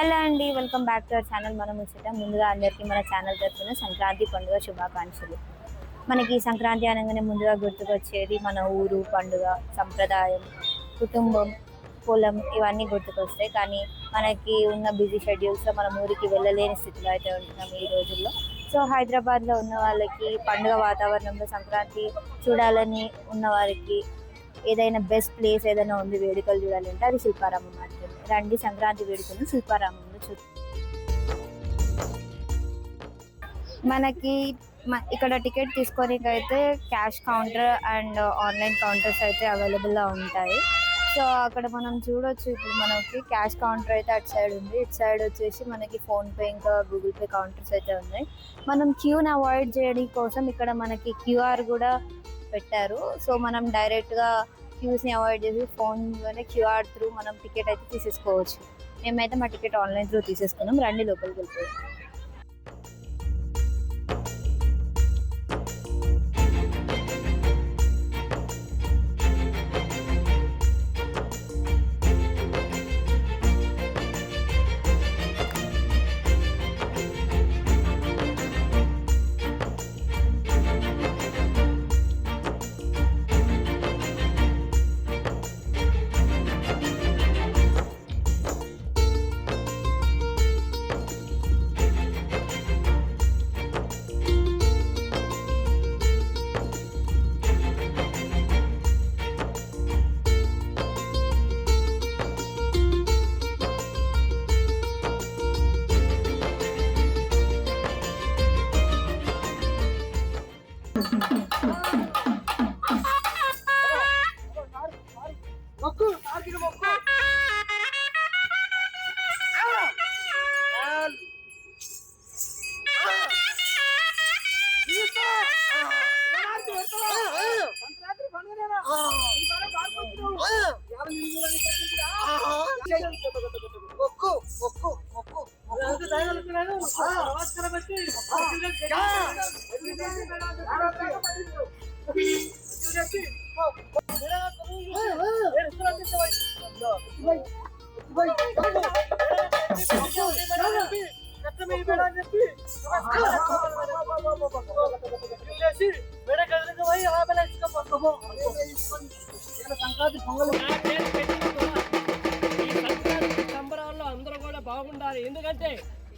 Hello అండి welcome back to our channel. మనం ముచ్చట ముందుగా అందరికీ మన ఛానల్ తరఫున సంక్రాంతి పండుగ శుభాకాంక్షలు. మనకి ఈ సంక్రాంతి అనగానే ముందుగా గుర్తుకొచ్చేది మన ఊరు పండుగ సంప్రదాయం కుటుంబం పొలం ఇవన్నీ గుర్తుకొస్తాయి. కానీ మనకి ఉన్న బిజీ షెడ్యూల్స్లో మనం ఊరికి వెళ్ళలేని స్థితిలో అయితే ఉంటున్నాం ఈ రోజుల్లో. సో హైదరాబాద్లో ఉన్న వాళ్ళకి పండుగ వాతావరణంలో సంక్రాంతి చూడాలని ఉన్న వారికి ఏదైనా బెస్ట్ ప్లేస్ ఏదైనా ఉంది వేడుకలు చూడాలంటే అది శిల్పారామం రండి సంక్రాంతి వేడుకలు శిల్పారామంలో చూ మనకి ఇక్కడ టికెట్ తీసుకోనికి అయితే cash counter and online counters అయితే అవైలబుల్గా ఉంటాయి. సో అక్కడ మనం చూడొచ్చు ఇప్పుడు మనకి క్యాష్ కౌంటర్ అయితే అటు సైడ్ ఉంది. ఇటు సైడ్ వచ్చేసి మనకి ఫోన్పే ఇంకా గూగుల్ పే కౌంటర్స్ అయితే ఉన్నాయి. మనం క్యూని అవాయిడ్ చేయడం కోసం ఇక్కడ మనకి క్యూఆర్ కూడా పెట్టారు. సో మనం డైరెక్ట్గా క్యూస్ని అవాయిడ్ చేసి ఫోన్లోనే క్యూఆర్ త్రూ మనం టికెట్ అయితే తీసేసుకోవచ్చు మేమైతే మా టికెట్ ఆన్లైన్ త్రూ తీసేసుకున్నాం రండి లోపలికి వెళ్ళిపోయాం సంక్రాంతి పొంగల్ సంబరాల్లో అందరూ కూడా బాగుండాలి. ఎందుకంటే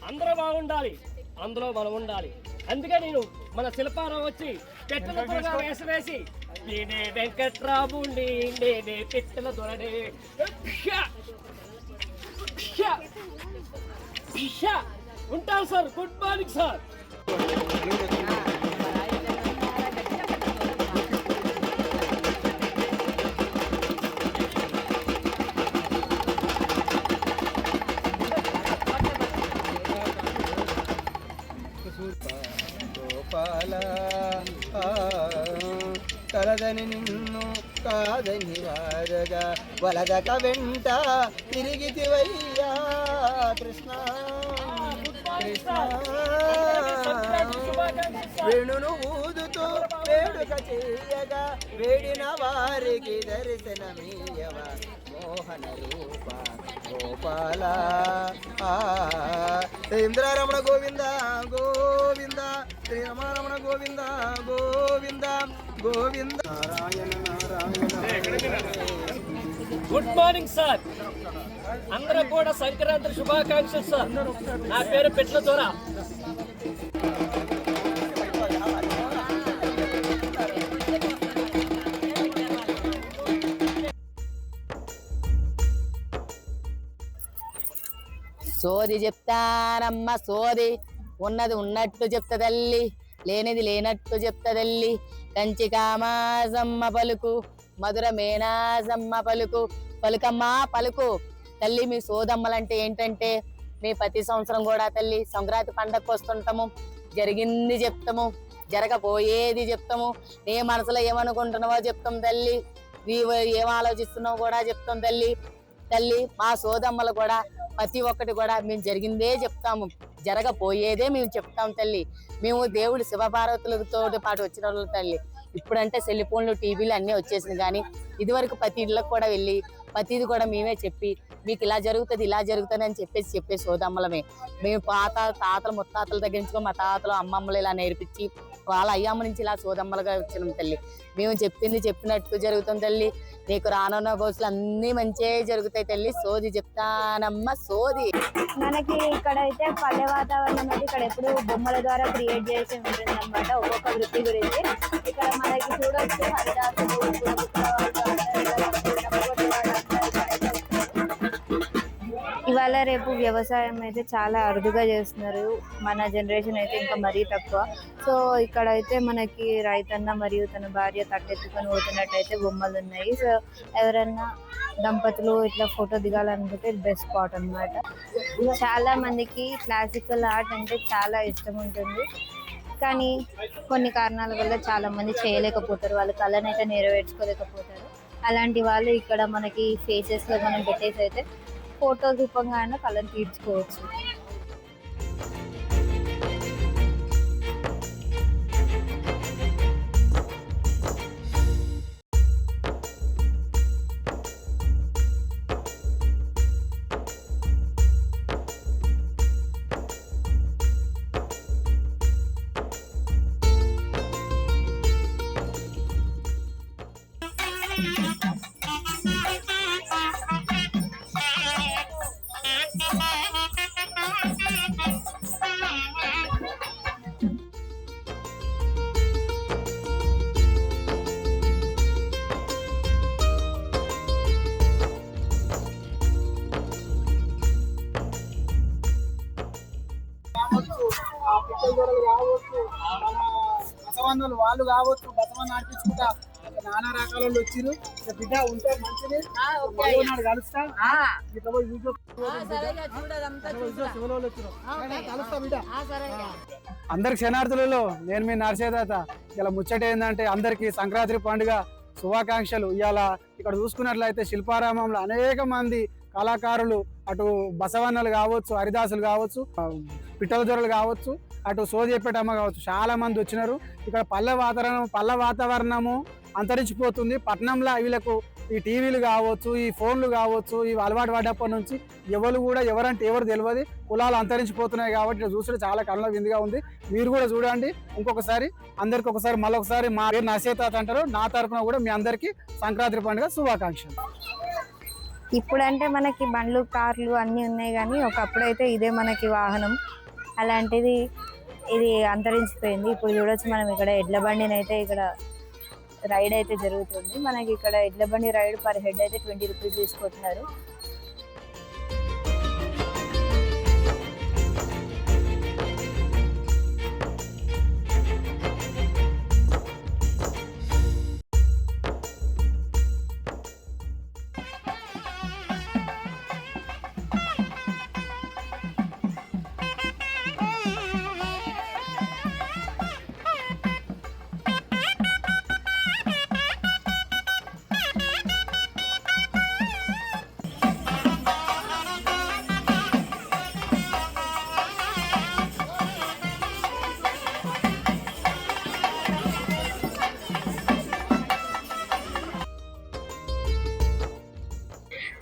అందరూ బాగుండాలి అందులో మనం ఉండాలి. అందుకే నేను మన శిల్పారావు వచ్చి పెట్టెల త్వరగా వేసి వేసి నేనే వెంకట్రాము నేనే పెట్టెల దొరనే ఉంటాను sir good morning sir. Gopala ఆ, కలదని నిన్ను కాదని వారగా వలదక వెంట తిరిగితివయ్యా కృష్ణ. కృష్ణ. వేణును ఊదుతూ వేడుక చేయగా వేడిన వారికి దర్శనమీయవ మోహన రూప గోపాల. ఆ, ఇంద్రారమణ Govinda Govinda. Sriramana Govinda Govinda Govinda. Narayana Narayana good morning sir అందరూ కూడా సంక్రాంతి శుభాకాంక్షలు సార్ నా పేరు పెట్ల దొర. సోది చెప్తానమ్మ సోది. ఉన్నది ఉన్నట్టు చెప్తదల్లి లేనిది లేనట్టు చెప్తదల్లి. కంచి కామాసమ్మ పలుకు మధుర మేనాసమ్మ పలుకు. పలుకమ్మ పలుకు. తల్లి మీ సోదమ్మలంటే ఏంటంటే మీ ప్రతి సంవత్సరం కూడా తల్లి సంక్రాంతి పండగకు వస్తుంటాము జరిగింది చెప్తాము జరగబోయేది చెప్తాము. నీ మనసులో ఏమనుకుంటున్నావో చెప్తాం తల్లి నీవు ఏం ఆలోచిస్తున్నావో కూడా చెప్తాం తల్లి. తల్లి మా సోదమ్మలు కూడా ప్రతి ఒక్కటి కూడా మేము జరిగిందే చెప్తాము. జరగబోయేదే మేము చెప్తాం తల్లి. మేము దేవుడు శివపార్వతులతో పాటు వచ్చిన వాళ్ళు తల్లి. ఇప్పుడంటే సెల్ ఫోన్లు టీవీలు అన్నీ వచ్చేసింది కానీ ఇదివరకు ప్రతి ఇళ్ళకు కూడా వెళ్ళి ప్రతిది కూడా మేమే చెప్పి మీకు ఇలా జరుగుతుంది ఇలా జరుగుతుంది అని చెప్పేసి చెప్పే సోదమ్మలమే. మేము పాత తాతలు ముత్తాతల దగ్గర నుంచి మా తాతలు అమ్మమ్మలు ఇలా నేర్పించి వాళ్ళ అయ్యమ్మ నుంచి ఇలా సోదమ్మలుగా వచ్చినాం తల్లి. మేము చెప్పింది చెప్పినట్టు జరుగుతుంది తల్లి. నీకు రానున్న కోర్సులు అన్ని మంచిగా జరుగుతాయి తల్లి. సోది చెప్తానమ్మ సోది. మనకి ఇక్కడ అయితే పల్లె వాతావరణం అయితే ఇక్కడ ఎప్పుడు బొమ్మల ద్వారా క్రియేట్ చేసి ఉంటుంది అనమాట ఒక్కొక్క వృత్తి గురించి. ఇక్కడ మనకి చూడొచ్చు హరిదాసు ఇవాళ రేపు వ్యవసాయం అయితే చాలా అరుదుగా చేస్తున్నారు. మన జనరేషన్ అయితే ఇంకా మరీ తక్కువ. సో ఇక్కడ అయితే మనకి రైతన్న మరియు తన భార్య తట్టెత్తుకొని పోతున్నట్టయితే బొమ్మలు ఉన్నాయి. సో ఎవరన్నా దంపతులు ఇట్లా ఫోటో దిగాలనుకుంటే బెస్ట్ స్పాట్ అన్నమాట. చాలా మందికి క్లాసికల్ ఆర్ట్ అంటే చాలా ఇష్టం ఉంటుంది. కానీ కొన్ని కారణాల వల్ల చాలా మంది చేయలేకపోతారు. వాళ్ళ కళను అయితే నెరవేర్చుకోలేకపోతారు. అలాంటి వాళ్ళు ఇక్కడ మనకి ఫేసెస్లో మనం పెట్టేసి అయితే ఫోటో రూపంగా అయినా కళను తీర్చుకోవచ్చు ఆ వాళ్ళు కావచ్చు బసవన్న ఆడిపించుకుంటా. నానా రకాల వాళ్ళు వచ్చిర్రు. ఇక బిడ్డ ఉంటే మంచిది. నాడు కలుస్తా. ఇట్లా పోయి బిడ్డ. అందరికి క్షణార్థులలో నేను మీ నరసేదాత ఇలా ముచ్చట ఏంటంటే అందరికి సంక్రాంతి పండుగ శుభాకాంక్షలు. ఇవాళ ఇక్కడ చూసుకున్నట్లయితే శిల్పారామంలో అనేక మంది కళాకారులు అటు బసవన్నలు కావచ్చు హరిదాసులు కావచ్చు పిట్టలదొరలు కావచ్చు అటు సోదిపేటమ్మ కావచ్చు చాలా మంది వచ్చినారు. ఇక్కడ పల్లె వాతావరణం పల్లె వాతావరణము అంతరించిపోతుంది. పట్నంలో వీళ్ళకు ఈ టీవీలు కావచ్చు ఈ ఫోన్లు కావచ్చు ఇవి అలవాటు పడ్డప్పటి నుంచి ఎవరు కూడా ఎవరంటే ఎవరు తెలియదు కులాలు అంతరించిపోతున్నాయి కాబట్టి ఇక్కడ చూస్తే చాలా కళ్ళ విందుగా ఉంది. మీరు కూడా చూడండి. ఇంకొకసారి అందరికి ఒకసారి మళ్ళొకసారి మా పేరు నసేతాత అంటారు. నా తరపున కూడా మీ అందరికీ సంక్రాంతి పండుగ శుభాకాంక్షలు. ఇప్పుడంటే మనకి బండ్లు కార్లు అన్నీ ఉన్నాయి కానీ ఒకప్పుడు అయితే ఇదే మనకి వాహనం. అలాంటిది ఇది అంతరించిపోయింది. ఇప్పుడు చూడొచ్చు మనం ఇక్కడ ఎడ్ల బండిని అయితే ఇక్కడ రైడ్ అయితే జరుగుతుంది. మనకి ఇక్కడ ఎడ్ల బండి రైడ్ పర్ హెడ్ అయితే ట్వంటీ రూపీస్ తీసుకుంటున్నారు.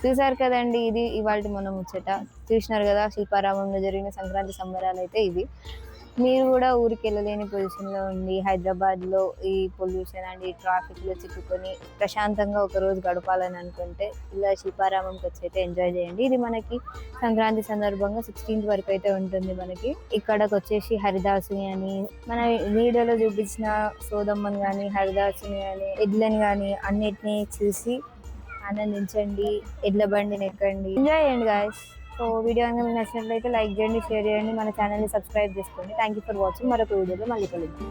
చూసారు కదండి ఇది. ఇవాళ మనం ముచ్చట. చూసినారు కదా శిల్పారామంలో జరిగిన సంక్రాంతి సంబరాలు అయితే ఇవి. మీరు కూడా ఊరికి వెళ్ళలేని పొజిషన్లో ఉండి హైదరాబాద్లో ఈ పొల్యూషన్ అండ్ ఈ ట్రాఫిక్లో చిక్కుకొని ప్రశాంతంగా ఒక రోజు గడపాలని అనుకుంటే ఇలా శిల్పారామంకి వచ్చి అయితే ఎంజాయ్ చేయండి. ఇది మనకి సంక్రాంతి సందర్భంగా సిక్స్టీన్త్ వరకు అయితే ఉంటుంది మనకి. ఇక్కడకు వచ్చేసి హరిదాసుని అని మన వీడియోలో చూపించిన సోదమ్మని కానీ హరిదాసుని కానీ ఎడ్లని కానీ అన్నిటినీ చూసి ఆనందించండి ఎడ్ల బండిని ఎక్కండి ఎంజాయ్ చేయండి గాయస్ సో వీడియో కనుక మీకు నచ్చినట్లయితే లైక్ చేయండి షేర్ చేయండి మన ఛానల్ని సబ్స్క్రైబ్ చేసుకోండి. థ్యాంక్ యూ ఫర్ వాచింగ్ మరొక వీడియోలో మళ్ళీ కలుద్దాం.